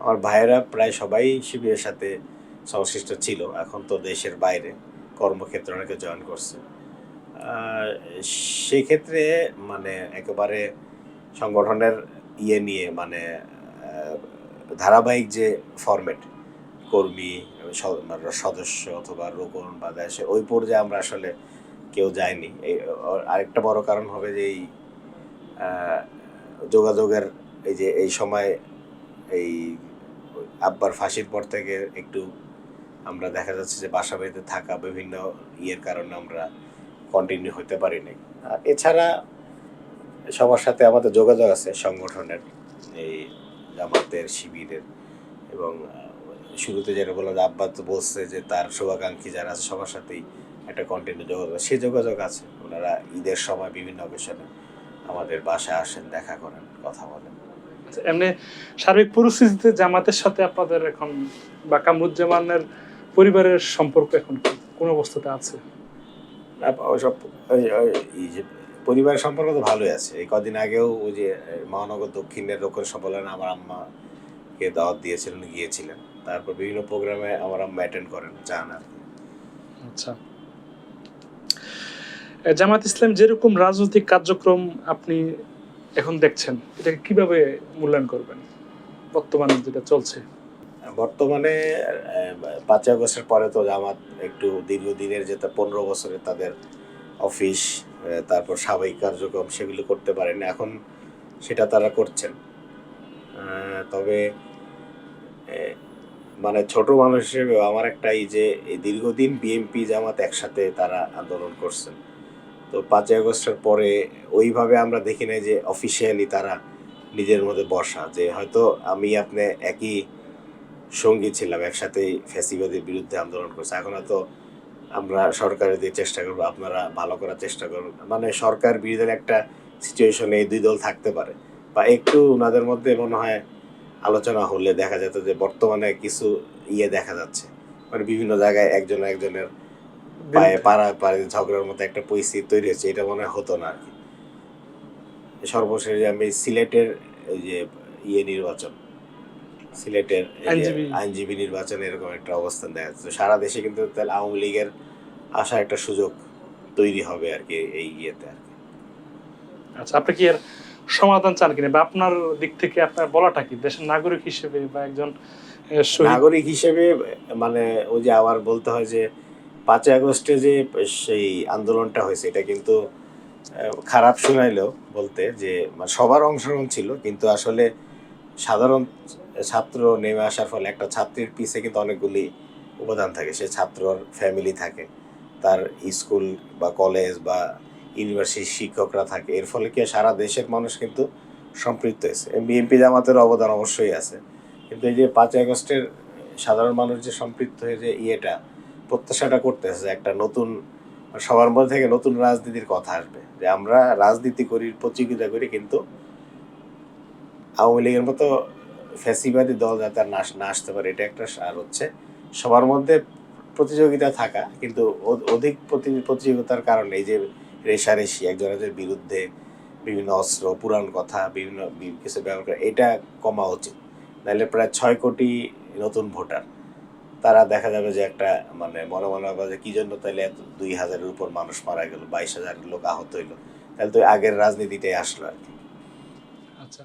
আমার ভাইয়েরা প্রায় সবাই শিবিরের সাথে সংশ্লিষ্ট ছিল এখন তো দেশের বাইরে কর্মক্ষেত্রে অনেকে জয়েন করছে। আহ, সেই ক্ষেত্রে মানে একেবারে সংগঠনের ইয়ে নিয়ে মানে ধারাবাহিক যে ফরম্যাট কর্মী মানে সদস্য অথবা রোকন বা দেশে ওই পর্যায়ে আমরা আসলে কেউ যায়নি এই আরেকটা বড় কারণ হবে যে এই যোগাযোগের এই যে এই সময় এই আব্বার ফাঁসির পর থেকে একটু আমরা দেখা যাচ্ছে যে বাসা বাড়িতে থাকা বিভিন্ন ইয়ের কারণে আমরা কন্টিনিউ হতে পারিনি। আর এছাড়া সবার সাথে আমাদের যোগাযোগ আছে সংগঠনের, এই জামাতের, শিবিরের এবং শুরুতে যেটা বললাম আব্বা তো বলছে যে তার শুভাকাঙ্ক্ষী যারা আছে সবার সাথেই একটা কন্টিনিউ যোগাযোগ সে যোগাযোগ আছে। ওনারা ঈদের সময় বিভিন্ন অকেশনে আমাদের বাসায় আসেন, দেখা করেন, কথা বলেন। এমনি সার্বিক পরিস্থিতিতে জামাতের সাথে আপনাদের এখন বা কামরুজ্জামানের পরিবারের সম্পর্ক এখন কোন অবস্থাতে আছে? যে পরিবারের সম্পর্ক তো ভালোই আছে। এই কদিন আগেও ওই যে মহানগর দক্ষিণের রোকন সম্মেলনে আমার আম্মাকে দাওয়াত দিয়েছিলেন গিয়েছিলেন। তারপর বিভিন্ন প্রোগ্রামে আমার আম্মা অ্যাটেন্ড করেন যান আর আচ্ছা। জামাত ইসলাম যেরকম রাজনৈতিক কার্যক্রম আপনি এখন দেখছেন, এটাকে কীভাবে মূল্যায়ন করবেন? বর্তমানে যেটা চলছে। বর্তমানে পাঁচ আগস্টের পরে তো জামাত একটু দীর্ঘদিনের যেটা পনেরো বছরে তাদের অফিস তারপর স্বাভাবিক কার্যক্রম সেগুলো করতে পারেনি। এখন সেটা তারা করছেন। তবে মানে ছোট মানুষ হিসেবে আমার একটা এই যে দীর্ঘদিন বিএনপি জামাত একসাথে তারা আন্দোলন করছেন। তো পাঁচই আগস্টের পরে ওইভাবে আমরা দেখি নাই যে অফিসিয়ালি তারা নিজের মধ্যে বসা, যে হয়তো আমি আপনি একই সঙ্গী ছিলাম একসাথেই ফ্যাসিবাদের বিরুদ্ধে আন্দোলন করছে। এখন হয়তো আমরা সরকারের দিয়ে চেষ্টা করব, আপনারা ভালো করার চেষ্টা করুন। মানে সরকার বিরোধের একটা সিচুয়েশনে এই দুই দল থাকতে পারে। বা একটু ওনাদের মধ্যে মনে হয় আলোচনা হলে দেখা যেত যে বর্তমানে কিছু ইয়ে দেখা যাচ্ছে। মানে বিভিন্ন জায়গায় একজন একজনের পায়ে পাড়া পাড়ে ঝগড়ার মতো একটা পরিস্থিতি তৈরি হচ্ছে এটা মনে হয় হতো না আর কি। সর্বশেষে আমি সিলেটের যে ইয়ে নির্বাচন সিলেটের আইনজীবী। নির্বাচন এরকম একটা অবস্থান দেখা যাচ্ছে। সারা দেশে কিন্তু তাহলে আওয়ামী লীগের আসার একটা সুযোগ তৈরি হবে আর কি এই ইয়েতে আর কি। আচ্ছা আপনি কি এর সমাধান চান কিনা? বা আপনার দিক থেকে আপনার বলাটা কি? দেশের নাগরিক হিসেবে বা একজন নাগরিক হিসেবে মানে ওই যে আবার বলতে হয় যে পাঁচই আগস্টে যে সেই আন্দোলনটা হয়েছে, এটা কিন্তু খারাপ শোনাইলেও বলতে যে মানে সবার অংশগ্রহণ ছিল, কিন্তু আসলে সাধারণ ছাত্র নেমে আসার ফলে একটা ছাত্রীর পিছে কিন্তু অনেকগুলি উপাদান থাকে, সে ছাত্রর ফ্যামিলি থাকে, তার স্কুল বা কলেজ বা ইউনিভার্সিটির শিক্ষকরা থাকে, এর ফলে কি সারা দেশের মানুষ কিন্তু সম্পৃক্ত হয়েছে বিএনপি জামাতের অবদান অবশ্যই আছে, কিন্তু এই যে পাঁচই আগস্টের সাধারণ মানুষ যে সম্পৃক্ত হয়ে যে ইয়েটা প্রত্যাশাটা করতেছে একটা নতুন, সবার মধ্যে থেকে নতুন রাজনীতির কথা আসবে। যে আমরা রাজনীতি করি, প্রতিযোগিতা করি, কিন্তু আওয়ামী লীগের মতো ফ্যাসিবাদী দল যাতে আর না আসতে পারে, এটা একটা আর হচ্ছে সবার মধ্যে প্রতিযোগিতা থাকা, কিন্তু অধিক প্রতিযোগিতার কারণে এই যে রেশারেশি একজনের বিরুদ্ধে বিভিন্ন অস্ত্র, পুরাণ কথা, বিভিন্ন কিছু ব্যবহার করা, এটা কমা উচিত। নাহলে প্রায় ছয় কোটি নতুন ভোটার। তারা দেখা যাবে যে একটা মানে মনে মনে হবে যে কী জন্য তাহলে এত দুই হাজারের উপর মানুষ মারা গেল, বাইশ হাজার লোক আহত হইল। তাহলে তো আগের রাজনীতিটাই আসলো আর কি। আচ্ছা